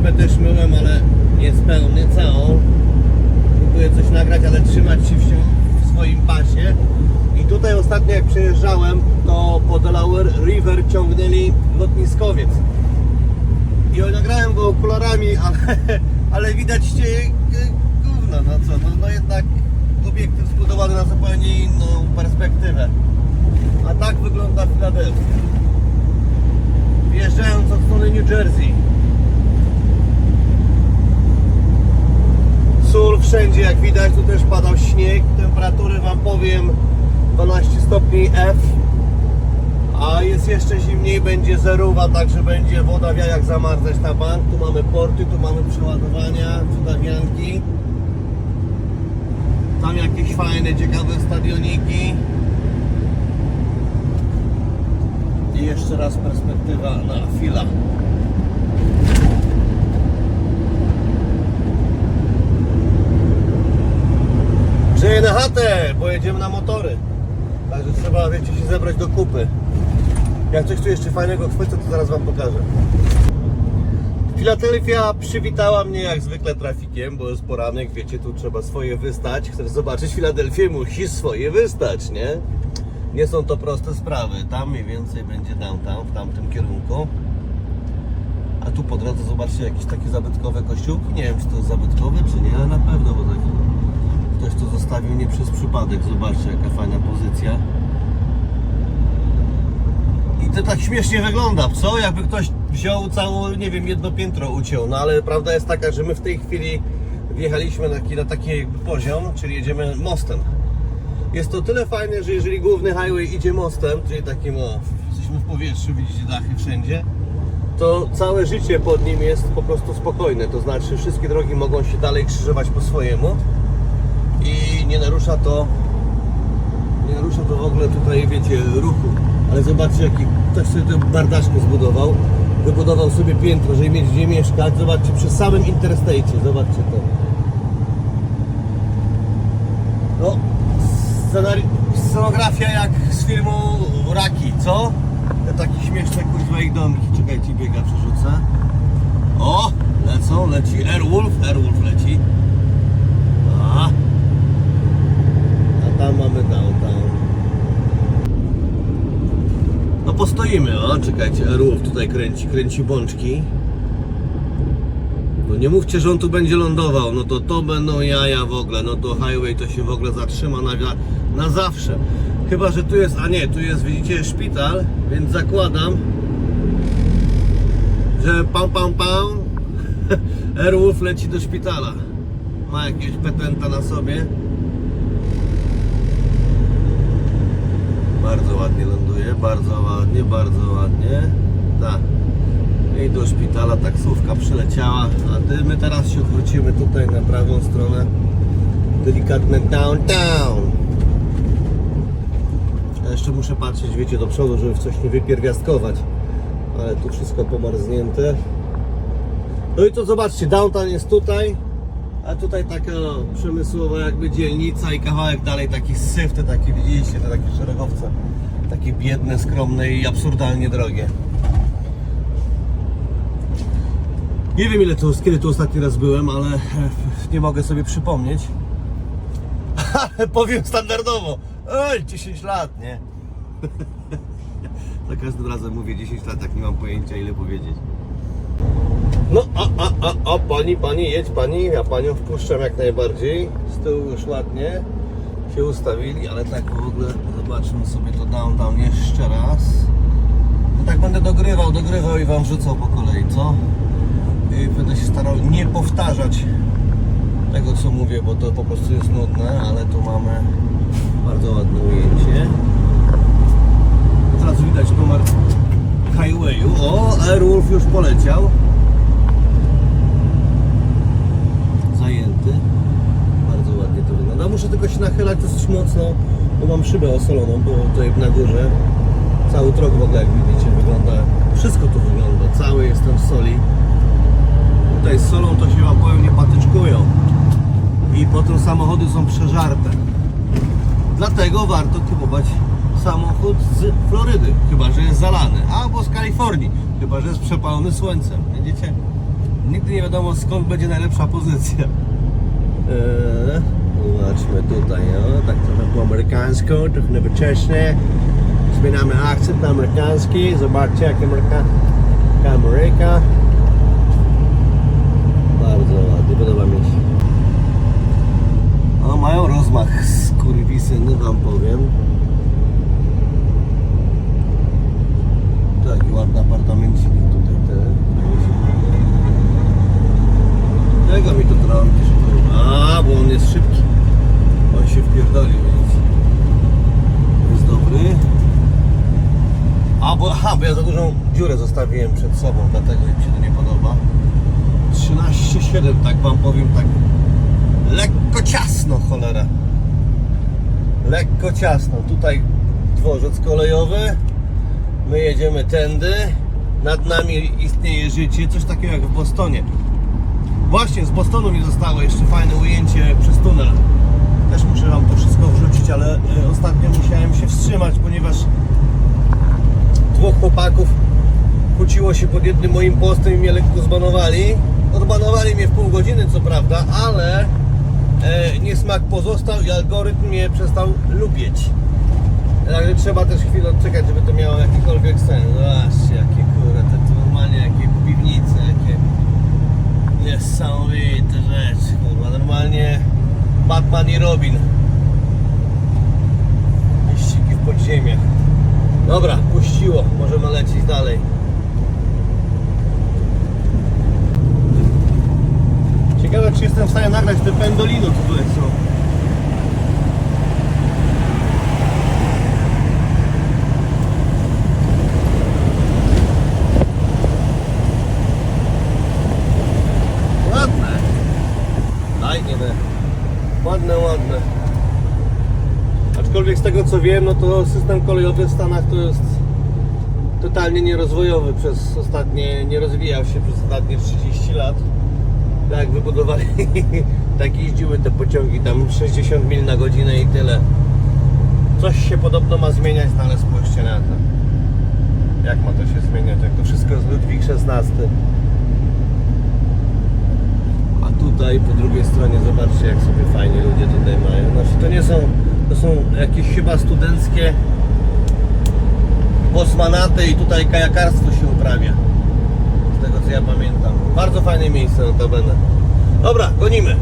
szybę też myłem, ale nie spełnię całą. Próbuję coś nagrać, ale trzymać się w, swoim pasie. I tutaj ostatnio jak przejeżdżałem, to po Delaware River ciągnęli lotniskowiec. I nagrałem go okularami, ale, ale widać się gówno, no co, no, no jednak obiektyw zbudowany na zupełnie inną perspektywę. A tak wygląda Filadelfia. Wjeżdżając od strony New Jersey. Wszędzie jak widać, tu też padał śnieg. Temperatury wam powiem 12 stopni F. A jest jeszcze zimniej, będzie zerowa, także będzie woda w jajach zamarzać na bank. Tu mamy porty, tu mamy przeładowania, cudawianki. Tam jakieś fajne, ciekawe stadioniki. I jeszcze raz perspektywa na fila. Grzeje na chatę, bo jedziemy na motory. Także trzeba, wiecie, się zebrać do kupy. Jak coś tu jeszcze fajnego chwycę, to zaraz Wam pokażę. Filadelfia przywitała mnie jak zwykle trafikiem, bo jest poranek, wiecie, tu trzeba swoje wystać. Chcesz zobaczyć Filadelfię, musisz swoje wystać, nie? Nie są to proste sprawy. Tam mniej więcej będzie downtown, w tamtym kierunku. A tu po drodze zobaczcie jakieś takie zabytkowe kościółki. Nie wiem, czy to jest zabytkowe, czy nie, ale na pewno, bo taki ktoś to zostawił nie przez przypadek. Zobaczcie, jaka fajna pozycja. I to tak śmiesznie wygląda, co? Jakby ktoś wziął całą, nie wiem, jedno piętro uciął. No ale prawda jest taka, że my w tej chwili wjechaliśmy na taki, na taki poziom, czyli jedziemy mostem. Jest to tyle fajne, że jeżeli główny highway idzie mostem, czyli takim o, jesteśmy w powietrzu, widzicie dachy wszędzie, to całe życie pod nim jest po prostu spokojne. To znaczy wszystkie drogi mogą się dalej krzyżować po swojemu nie narusza to nie narusza to w ogóle tutaj, wiecie, ruchu. Ale zobaczcie, jaki ktoś sobie tę bardaszkę zbudował. Wybudował sobie piętro, żeby mieć gdzie mieszkać. Zobaczcie, przy samym interstate, zobaczcie to. No, scenari- scenografia jak z filmu Raki, co? Te takie śmieszne kuźwa i domki. Czekajcie, biega, przerzucę. O, lecą, leci Airwolf, Airwolf leci. A, a tam mamy downtown. Postoimy, o, czekajcie, Airwolf tutaj kręci, kręci bączki. No nie mówcie, że on tu będzie lądował, no to to będą jaja w ogóle, no to highway to się w ogóle zatrzyma na, na zawsze. Chyba, że tu jest, a nie, tu jest, widzicie, szpital, więc zakładam, że pam pam pam Airwolf leci do szpitala. Ma jakiegoś petenta na sobie. Bardzo ładnie ląduje, bardzo ładnie, bardzo ładnie. Tak. I do szpitala taksówka przyleciała, a my teraz się odwrócimy tutaj na prawą stronę. Delikatne downtown. Ja jeszcze muszę patrzeć, wiecie, do przodu, żeby coś nie wypierwiastkować. Ale tu wszystko pomarznięte. No i to zobaczcie, downtown jest tutaj, a tutaj taka przemysłowa jakby dzielnica i kawałek dalej taki syf, te takie widzieliście, te takie szeregowce. Takie biedne, skromne i absurdalnie drogie. Nie wiem ile tu, kiedy tu ostatni raz byłem, ale e, nie mogę sobie przypomnieć. Ale powiem standardowo. Oj, 10 lat, nie? Za każdym razem mówię 10 lat, tak nie mam pojęcia ile powiedzieć. No, a, a, a, a, pani, pani, jedź pani, ja panią wpuszczam jak najbardziej. Z tyłu już ładnie się ustawili, ale tak w ogóle zobaczmy sobie to downtown jeszcze raz. No tak będę dogrywał, dogrywał i wam wrzucał po kolei, co? I będę się starał nie powtarzać tego co mówię, bo to po prostu jest nudne, ale tu mamy bardzo ładne ujęcie. Teraz widać numer highwayu. O, Airwolf już poleciał. Zajęty. Bardzo ładnie to wygląda. Muszę tylko się nachylać dosyć mocno, bo mam szybę osoloną, bo tutaj na górze cały trok w ogóle jak widzicie wygląda, wszystko tu wygląda, cały jestem w soli. Tutaj z solą to się wam powiem nie patyczkują i potem samochody są przeżarte. Dlatego warto kupować samochód z Florydy, chyba że jest zalany, albo z Kalifornii, chyba że jest przepalony słońcem. Widzicie? Nigdy nie wiadomo skąd będzie najlepsza pozycja. Eee, tutaj, no, tak trochę po amerykańsku, trochę nowocześnie. Zmieniamy akcent amerykański. Zobaczcie jak Ameryka, Ameryka. Bardzo ładnie, podoba mi się. O, mają rozmach skurwisyny, wam powiem. Taki ładny apartamencik tutaj te. Tego mi to trąbi, że A, bo on jest szybki. On się wpierdolił, więc jest dobry. A, bo, aha, bo ja za dużą dziurę zostawiłem przed sobą, dlatego mi się to nie podoba. 13,7, tak wam powiem, tak lekko ciasno, cholera. Lekko ciasno. Tutaj dworzec kolejowy. My jedziemy tędy. Nad nami istnieje życie, coś takiego jak w Bostonie. Właśnie z Bostonu mi zostało jeszcze fajne ujęcie przez tunel. Też muszę Wam to wszystko wrzucić, ale y, ostatnio musiałem się wstrzymać, ponieważ dwóch chłopaków kłóciło się pod jednym moim postem i mnie lekko zbanowali. Odbanowali mnie w pół godziny, co prawda, ale e, niesmak pozostał i algorytm mnie przestał lubić. Także trzeba też chwilę odczekać, żeby to miało jakikolwiek sens. Zobaczcie, jakie kurde, te normalnie jakie piwnice, jakie niesamowite rzeczy, kurwa, normalnie Batman i Robin. Wyścigi w podziemiach. Dobra, puściło, możemy lecieć dalej. Ciekawe, czy jestem w stanie nagrać te pendolino, są. Ładne. Fajnie, ne. Ładne, ładne. Aczkolwiek z tego co wiem, no to system kolejowy w Stanach to jest totalnie nierozwojowy przez ostatnie, nie rozwijał się przez ostatnie 30 lat. Tak wybudowali, tak jeździły te pociągi tam 60 mil na godzinę i tyle. Coś się podobno ma zmieniać, no ale spójrzcie na to. Jak ma to się zmieniać, jak to wszystko jest Ludwik XVI. A tutaj po drugiej stronie zobaczcie jak sobie fajnie ludzie tutaj mają. Znaczy to nie są, to są jakieś chyba studenckie bosmanaty i tutaj kajakarstwo się uprawia. Tego co ja pamiętam. Bardzo fajne miejsce notabene. Dobra, gonimy.